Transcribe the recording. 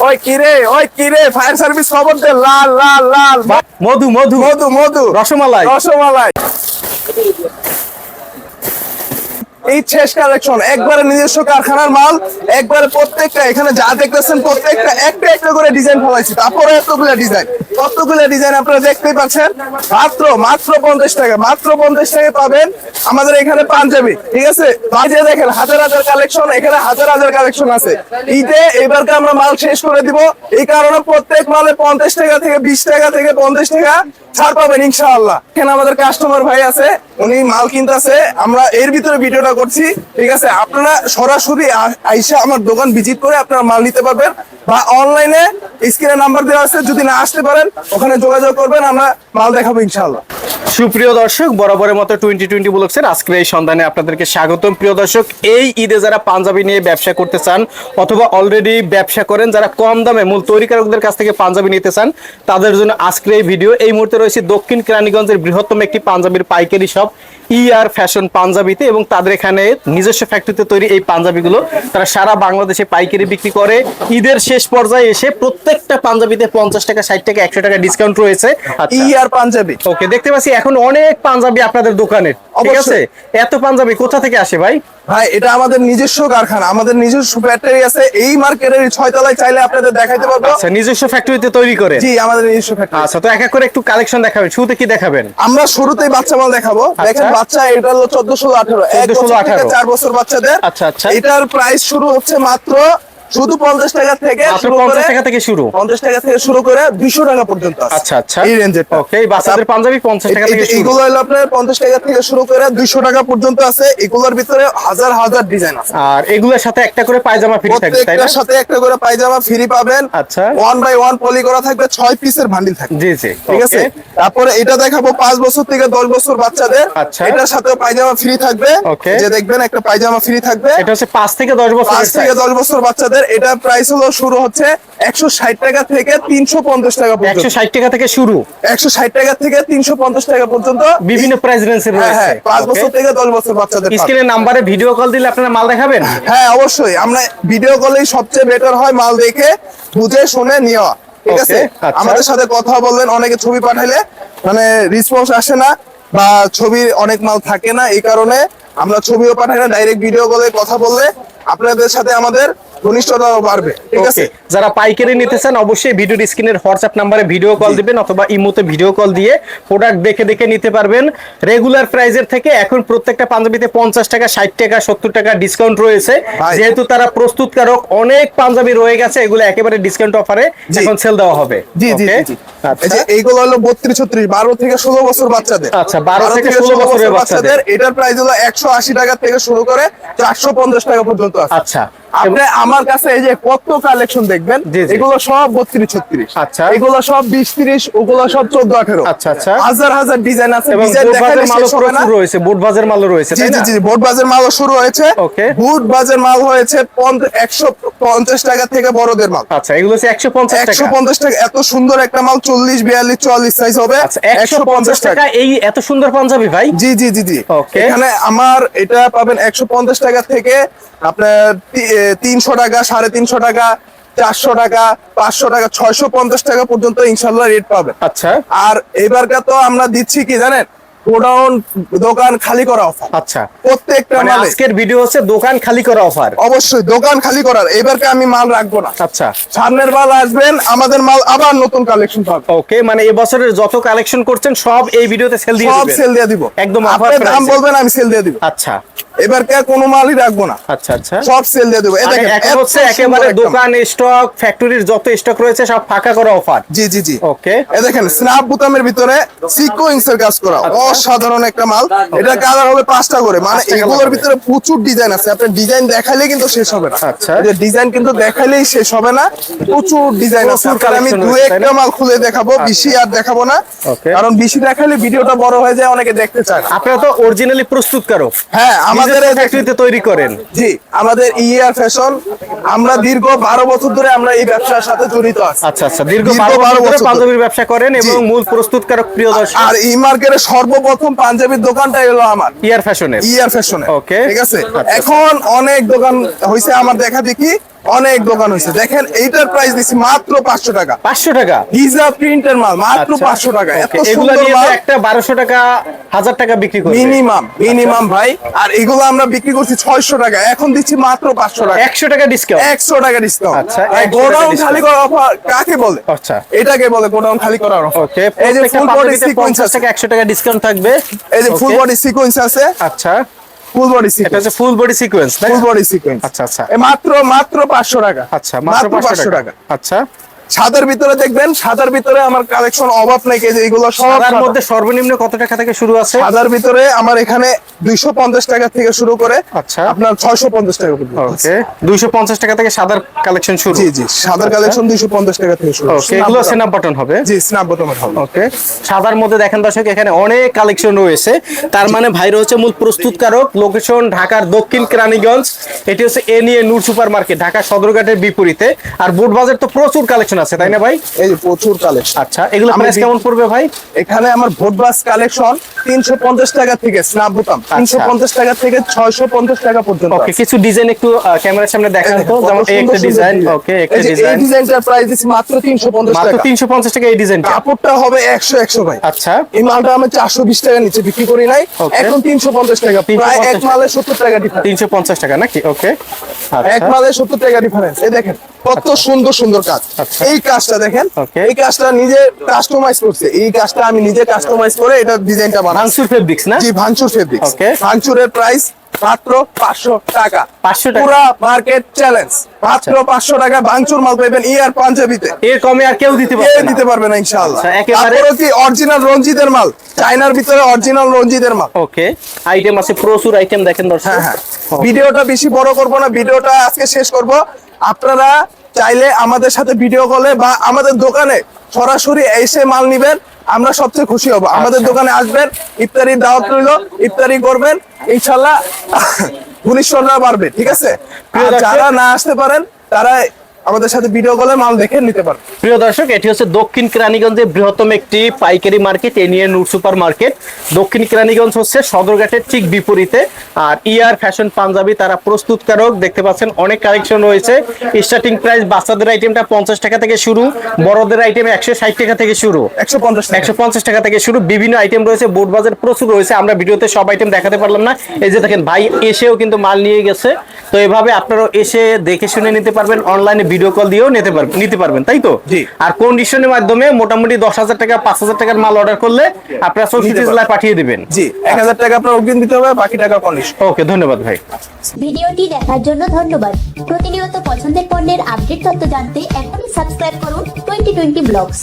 ওই কিরে ওই কিরে ফায়ার সার্ভিস খবর দে লাল লাল লাল। মধু মধু। মধু মধু। রসমালাই। রসমালাই। এই শেষ কালেকশন একবারে নিজস্ব কারখানার মাল, একবারে প্রত্যেকটা, এখানে যা দেখতেছেন প্রত্যেকটা, একটা একটা করে ডিজাইন ফলাইছি। তারপরে এতগুলো ডিজাইন কতগুলো ডিজাইন আপনারা দেখতেই পাচ্ছেন? মাত্র মাত্র পঞ্চাশ টাকা, মাত্র পঞ্চাশ টাকা পাবেন আমাদের এখানে পাঞ্জাবি, ঠিক আছে? বাজে দেখেন, হাজার হাজার কালেকশন এখানে হাজার হাজার কালেকশন আছে। ঈদে এবারকে আমরা মাল শেষ করে দিব। এই কারণে প্রত্যেক মালে পঞ্চাশ টাকা থেকে বিশ টাকা থেকে পঞ্চাশ টাকা ছাড় পাবেন ইনশাআল্লাহ। এখানে আমাদের কাস্টমার ভাই আছে, উনি মাল কিনতেছে। আমরা এর ভিতরে ভিডিওটা করছি। ঠিক আছে, আপনারা সরাসরি আইসা আমার দোকান ভিজিট করে আপনারা মাল নিতে পারবেন বা অনলাইনে স্ক্রিনে নাম্বার দেওয়া আছে, যদি না আসতে পারেন, ওখানে যোগাযোগ করবেন, আমরা মাল দেখাবো ইনশাআল্লাহ। সুপ্রিয় দর্শক, বরাবরের মতো টোয়েন্টি টোয়েন্টি বলছেন। আজকের এই সন্ধানে আপনাদেরকে স্বাগতম। প্রিয় দর্শক, এই ঈদে যারা পাঞ্জাবি নিয়ে ব্যবসা করতে চান অথবা অলরেডি ব্যবসা করেন, যারা কম দামে মূল তৈরিকারকদের কাছ থেকে পাঞ্জাবি নিতে চান, তাদের জন্য আজকের এই ভিডিও এই মুহূর্তে রয়েছে দক্ষিণ কেরানীগঞ্জের বৃহত্তম একটি পাঞ্জাবির পাইকারি শপ ইআর ফ্যাশন পাঞ্জাবিতে এবং তাদের এখানে নিজস্ব ফ্যাক্টরিতে তৈরি এই পাঞ্জাবিগুলো। তারা সারা বাংলাদেশে পাইকারি বিক্রি করে। ঈদের শেষ পর্যায়ে এসে প্রত্যেকটা পাঞ্জাবিতে পঞ্চাশ টাকা ষাট টাকা একশো টাকা ডিসকাউন্ট রয়েছে। আচ্ছা। ই আর পাঞ্জাবি। ওকে দেখতে পাচ্ছি এখন অনেক পাঞ্জাবি আপনাদের দোকানে। ঠিক আছে? এত পাঞ্জাবি কোথা থেকে আসে ভাই? ভাই এটা আমাদের নিজস্ব কারখানা আমাদের নিজস্ব ফ্যাক্টরি আছে। এই মার্কেটের ছয় তলায় চাইলে আপনাদের দেখাইতে পারব। আচ্ছা নিজস্ব ফ্যাক্টরিতে তৈরি করে। জি আমাদের নিজস্ব ফ্যাক্টরি আচ্ছা তো এক এক করে একটু কালেকশন দেখাবেন। শুরুতে কি দেখাবেন? আমরা শুরুতেই বাচ্চা মাল দেখাবো। দেখেন বাচ্চা এটা হলো চোদ্দ ষোলো আঠারো। এক বছর থেকে চার বছর বাচ্চাদের। আচ্ছা, আচ্ছা। এটার প্রাইস শুরু হচ্ছে মাত্র শুধু পঞ্চাশ টাকা থেকে পঞ্চাশ টাকা থেকে শুরু? পঞ্চাশ টাকা থেকে শুরু করে দুইশো টাকা পর্যন্ত আচ্ছা আচ্ছা। এই রেঞ্জের ওকে বাচ্চাদের পাঞ্জাবি পঞ্চাশ টাকা থেকে এগুলো হলো আপনার পঞ্চাশ টাকা থেকে শুরু করে দুইশো টাকা পর্যন্ত আছে। এগুলোর ভিতরে হাজার হাজার ডিজাইন আছে। আর এগুলোর সাথে একটা করে পায়জামা ফ্রি থাকবে তাই না? সাথে একটা করে পায়জামা ফ্রি পাবেন। আচ্ছা। ওয়ান বাই ওয়ান পলি করা থাকবে ছয় পিসের ভান্ডিল থাকবে। জি জি। ঠিক আছে? তারপরে এটা দেখাবো পাঁচ বছর থেকে দশ বছর বাচ্চাদের। আচ্ছা। এটার সাথে পায়জামা ফ্রি থাকবে. যে দেখবেন একটা পায়জামা ফ্রি থাকবে। এটা হচ্ছে পাঁচ থেকে দশ বছর পাঁচ থেকে দশ বছর বাচ্চাদের। এটা প্রাইস হলো শুরু হচ্ছে একশো ষাট টাকা থেকে তিনশো পঞ্চাশ টাকা একশো ষাট টাকা থেকে শুরু? একশো ষাট টাকা থেকে তিনশো পঞ্চাশ টাকা পর্যন্ত। বিভিন্ন প্রাইস রেঞ্জের হ্যাঁ রয়েছে। হ্যাঁ পাঁচ বছর থেকে দশ বছর বাচ্চাদের পাবে। স্ক্রিনের নাম্বারে ভিডিও কল দিলে আপনারা মাল দেখাবেন? হ্যাঁ অবশ্যই। আমরা ভিডিও কলেই সবচেয়ে বেটার হয় মাল দেখে বুঝে শুনে নেওয়া। ঠিক আছে? আচ্ছা। আমাদের সাথে কথা বললেন অনেকে ছবি পাঠাইলে মানে রিসপন্স আসে না বা ছবির অনেক মাল থাকে না এই কারণে আমরা ছবিও পাঠাই না ডাইরেক্ট ভিডিও কলে কথা বললে আপনাদের সাথে আমাদের ঘনিষ্ঠতাও বাড়বে। ঠিক আছে। যারা পাইকারি নিতে চান অবশ্যই ভিডিওর স্ক্রিনের হোয়াটসঅ্যাপ নাম্বারে ভিডিও কল দিবেন অথবা ইমোতে ভিডিও কল দিয়ে প্রোডাক্ট দেখে দেখে নিতে পারবেন। রেগুলার প্রাইজের থেকে এখন প্রত্যেকটা পাঞ্জাবিতে পঞ্চাশ টাকা ষাট টাকা সত্তর টাকা ডিসকাউন্ট রয়েছে। যেহেতু তারা প্রস্তুতকারক অনেক পাঞ্জাবি রয়ে গেছে এগুলো একেবারে ডিসকাউন্ট অফারে এখন সেল দেওয়া হবে। জি জি আচ্ছা। এইগুলো হলো বত্রিশ ছত্রিশ বারো থেকে ষোলো বছর বাচ্চাদের। আচ্ছা, 12 থেকে 16 বছরের বাচ্চাদের। এটার প্রাইস হলো একশো আশি টাকা থেকে শুরু করে চারশো পঞ্চাশ টাকা পর্যন্ত আচ্ছা। আপনি আমার কাছে এই যে কত কালেকশন দেখবেন। এগুলো সব বত্রিশ ছত্রিশ। আচ্ছা। এগুলো সব বিশ ত্রিশ ওগুলো সব চোদ্দ আঠেরো। আচ্ছা, আচ্ছা। হাজার হাজার ডিজাইন আছে রয়েছে বুট বাজের মালও রয়েছে জি জি জি বোট বাজের মালও শুরু হয়েছে. বুট বাজের মাল হয়েছে একশো পঞ্চাশ টাকা থেকে বড়দের মাল। আচ্ছা এগুলো হচ্ছে একশো পঞ্চাশ একশো টাকা পঞ্চাশ টাকা এত সুন্দর একটা মাল চল্লিশ বিয়াল্লিশ চুয়াল্লিশ সাইজ হবে। আচ্ছা একশো পঞ্চাশ টাকা এই এত সুন্দর পাঞ্জাবি ভাই? জি জি জি জি. এখানে আমার এটা পাবেন একশো পঞ্চাশ টাকা থেকে আপনার তিনশো টাকা সাড়ে তিনশো টাকা চারশো টাকা পাঁচশো টাকা ছয়শো পঞ্চাশ টাকা পর্যন্ত ইনশাল্লাহ রেট পাবেন আচ্ছা। আর এবারকার তো আমরা দিচ্ছি কি জানেন? গোডাউন দোকান খালি করা অফার আচ্ছা। প্রত্যেকটা মানে আজকের ভিডিও হচ্ছে দোকান খালি করা অফার অবশ্যই দোকান খালি করার। এবারকে আমি মাল রাখব না। আচ্ছা। সামনের মাল আসবেন আমাদের মাল আবার নতুন কালেকশন পাবে ওকে মানে এবছরের যত কালেকশন করছেন সব এই ভিডিওতে সেল দিয়ে সব সেল দিয়ে দিব। একদম আপনি দাম বলবেন আমি সেল দিয়ে দিব। আচ্ছা। এবারকে কোনো মালই রাখব না। আচ্ছা আচ্ছা। সব সেল দিয়ে দেবো। এখন হচ্ছে একেবারে। দোকান স্টক ফ্যাক্টরির যত স্টক রয়েছে সব ফাঁকা করা অফার জি জি জি। ওকে এ দেখেন স্ন্যাপ বুতামের ভিতরে সিকোয়েন্স এর কাজ করা। অসাধারণ একটা মাল। এটা কালার হবে পাঁচটা করে। মানে এগুলোর ভিতরে প্রচুর ডিজাইন আছে। আপনি ডিজাইন দেখাইলে কিন্তু শেষ হবে না। আচ্ছা। যে ডিজাইন কিন্তু দেখাইলেই শেষ হবে না। প্রচুর ডিজাইন আছে। আমি দু একটা মাল খুলে দেখাবো। বেশি আর দেখাবো না। কারণ বেশি দেখালে ভিডিওটা বড় হয়ে যায় অনেকে দেখতে চায় আপনারা তো অরিজিনালি প্রস্তুত করো হ্যাঁ আমাদের এই ফ্যাক্টরিতে তৈরি করেন। জি আমাদের ইয়ার ফ্যাশন আমরা দীর্ঘ বারো বছর ধরে আমরা এই ব্যবসার সাথে জড়িত আছি। আচ্ছা আচ্ছা দীর্ঘ বছর। পাঞ্জাবির ব্যবসা করেন এবং। মূল প্রস্তুতকারক প্রিয় দর্শক। আর এই মার্কেটের সর্বপ্রথম পাঞ্জাবির দোকানটাই হলো আমার। ইয়ার ফ্যাশনের ইয়ার ফ্যাশনের ওকে ঠিক আছে? আচ্ছা। এখন অনেক দোকান হয়েছে আমার দেখা দেখি। অনেক দোকান হয়েছে। দেখেন এইটার প্রাইস দিচ্ছি মাত্র পাঁচশো টাকা। পাঁচশো টাকা? গিজা প্রিন্টের মাল মাত্র আচ্ছা, পাঁচশো টাকা। এগুলা নিয়ে একটা বারোশো টাকা হাজার টাকা বিক্রি করবে। মিনিমাম মিনিমাম ভাই। আর এগুলো আমরা বিক্রি করছি ছয়শো টাকা। এখন দিচ্ছি মাত্র পাঁচশো টাকা। একশো টাকা ডিসকাউন্ট একশো টাকা ডিসকাউন্ট আচ্ছা, গোডাউন খালি করার অফার কাকে বলে? আচ্ছা। এটাকে বলে গোডাউন খালি করার অফার ওকে এই যে ফুল বডি সিকোয়েন্স আছে। টাকা একশো টাকা ডিসকাউন্ট থাকবে। এই যে ফুল বডি সিকোয়েন্স আছে। আচ্ছা। ফুল বডি এটা সিকোয়েন্স হচ্ছে full body sequence full body sequence আচ্ছা, আচ্ছা। মাত্র মাত্র পাঁচশো টাকা। আচ্ছা মাত্র পাঁচশো টাকা। আচ্ছা। সাদার ভিতরে দেখবেন সাদার ভিতরে আমার কালেকশন অভাব নাই যে এগুলো সব মধ্যে সর্বনিম্ন কত টাকা থেকে শুরু আছে? সাদার ভিতরে আমার এখানে দুইশো পঞ্চাশ টাকা থেকে শুরু করে আচ্ছা। আপনার ছয়শো পঞ্চাশ টাকা পর্যন্ত ওকে টাকা থেকে সাদার কালেকশন শুরু। জি জি সাদার কালেকশন দুইশো পঞ্চাশ টাকা থেকে শুরু। ওকে এগুলো সেনাপ বাটন হবে? জি স্ন্যাপ বটমের হবে। ওকে সাদার মধ্যে দেখেন দর্শক এখানে অনেক কালেকশন রয়েছে। তার মানে ভাইরা হচ্ছে মূল প্রস্তুতকারক লোকেশন ঢাকার দক্ষিণ কেরানীগঞ্জ। এটি হচ্ছে এ নিয়ে নূর সুপার মার্কেট ঢাকা সদরঘাটের বিপরীতে। আর বুট বাজার তো প্রচুর কালেকশন আছে তাই না ভাই? এই যে প্রচুর কালেকশন আচ্ছা এগুলো প্রাইস কেমন পড়বে ভাই? এখানে আমার ভোট বাস কালেকশন তিনশো পঞ্চাশ টাকা থেকে স্ন্যাপ বোতাম। তিনশো পঞ্চাশ টাকা থেকে ছয়শো পঞ্চাশ টাকা পর্যন্ত ওকে কিছু ডিজাইন একটু ক্যামেরার সামনে দেখান তো যেমন এই একটা ডিজাইন ওকে একটা যে এই ডিজাইনটার প্রাইস দিচ্ছি মাত্র তিনশো পঞ্চাশ মাত্র টাকা। তিনশো পঞ্চাশ টাকা এই ডিজাইনটা কাপড়টা হবে একশো একশো ভাই। আচ্ছা। এই মালটা আমি চারশো বিশ টাকা নিচে বিক্রি করি নাই। এখন তিনশো পঞ্চাশ টাকা। প্রায় এক মালে সত্তর টাকা ডিফারেন্স তিনশো পঞ্চাশ টাকা নাকি? ওকে এক মালে সত্তর টাকা ডিফারেন্স এই দেখেন কত সুন্দর সুন্দর কাজ। আচ্ছা। এই কাজটা দেখেন। এই কাজটা নিজে কাস্টমাইজ করছে। এই কাজটা আমি নিজে কাস্টমাইজ করে এটা ডিজাইনটা বানাচ্ছি। মানসুর ফেব্রিক্স না? জি ভাঙচুর ফেব্রিক্স. ভাঙচুরের প্রাইস মাত্র পাঁচশো টাকা। 500 টাকা? পুরা মার্কেট চ্যালেঞ্জ মাত্র পাঁচশো টাকা ভাঙচুর মাল পাইবেন ইয়ার পাঞ্জাবিতে এর কমে আর কেউ দিতে পারবে না। দিতে পারবে না ইনশাআল্লাহ। আচ্ছা, একেবারে- কি অরিজিনাল রঞ্জিতের মাল। চায়নার ভিতরে অরিজিনাল রঞ্জিতের মাল। ওকে আইটেম আছে প্রচুর আইটেম দেখেন দর্শক। হ্যাঁ হ্যাঁ। ভিডিওটা বেশি বড় করব না ভিডিওটা আজকে শেষ করব। আপনারা চাইলে আমাদের সাথে ভিডিও কলে বা আমাদের দোকানে সরাসরি এসে মাল নিবেন আমরা সবচেয়ে খুশি হব। আমাদের দোকানে আসবেন ইফতারি দাওয়াত রইল ইফতারি করবেন ইনশাল্লাহ ঘনিষ্ঠরা বাড়বে ঠিক আছে? যারা না আসতে পারেন তারা আমাদের সাথে ভিডিও কলে মাল দেখে নিতে পারবে। প্রিয় দর্শক এটি হচ্ছে দক্ষিণ কেরানীগঞ্জের বৃহত্তম একটি পাইকারি মার্কেট এ নিয়ে নূর সুপার মার্কেট। দক্ষিণ কেরানীগঞ্জ হচ্ছে সদরঘাটের ঠিক বিপরীতে আর ইয়ার ফ্যাশন পাঞ্জাবি তারা প্রস্তুতকারক। দেখতে পাচ্ছেন অনেক কালেকশন রয়েছে। স্টার্টিং প্রাইস বাচ্চাদের আইটেমটা পঞ্চাশ টাকা থেকে শুরু বড়দের আইটেম একশো ষাট টাকা থেকে শুরু একশো পঞ্চাশ একশো পঞ্চাশ টাকা থেকে শুরু। বিভিন্ন আইটেম রয়েছে বোট বাজার প্রচুর রয়েছে। আমরা ভিডিওতে সব আইটেম দেখাতে পারলাম না। এই যে দেখেন ভাই এসেও কিন্তু মাল নিয়ে গেছে। তো এভাবে আপনারা এসে দেখে শুনে নিতে পারবেন অনলাইনে ভিডিও কল দিয়েও নিতে পারবেন নিতে পারবেন তাই তো? জি। আর কন্ডিশনের মাধ্যমে মোটামুটি দশ হাজার টাকা পাঁচ হাজার টাকার মাল অর্ডার করলে আপনারা চৌষট্টি। জেলায় পাঠিয়ে দিবেন। জি এক হাজার টাকা আপনার অগ্রিম দিতে হবে বাকি টাকা কন্ডিশন ওকে ধন্যবাদ ভাই। ভিডিওটি দেখার জন্য ধন্যবাদ। প্রতিনিয়ত পছন্দের পণ্যের আপডেট তথ্য জানতে এখনই সাবস্ক্রাইব করুন টোয়েন্টি টোয়েন্টি ব্লগস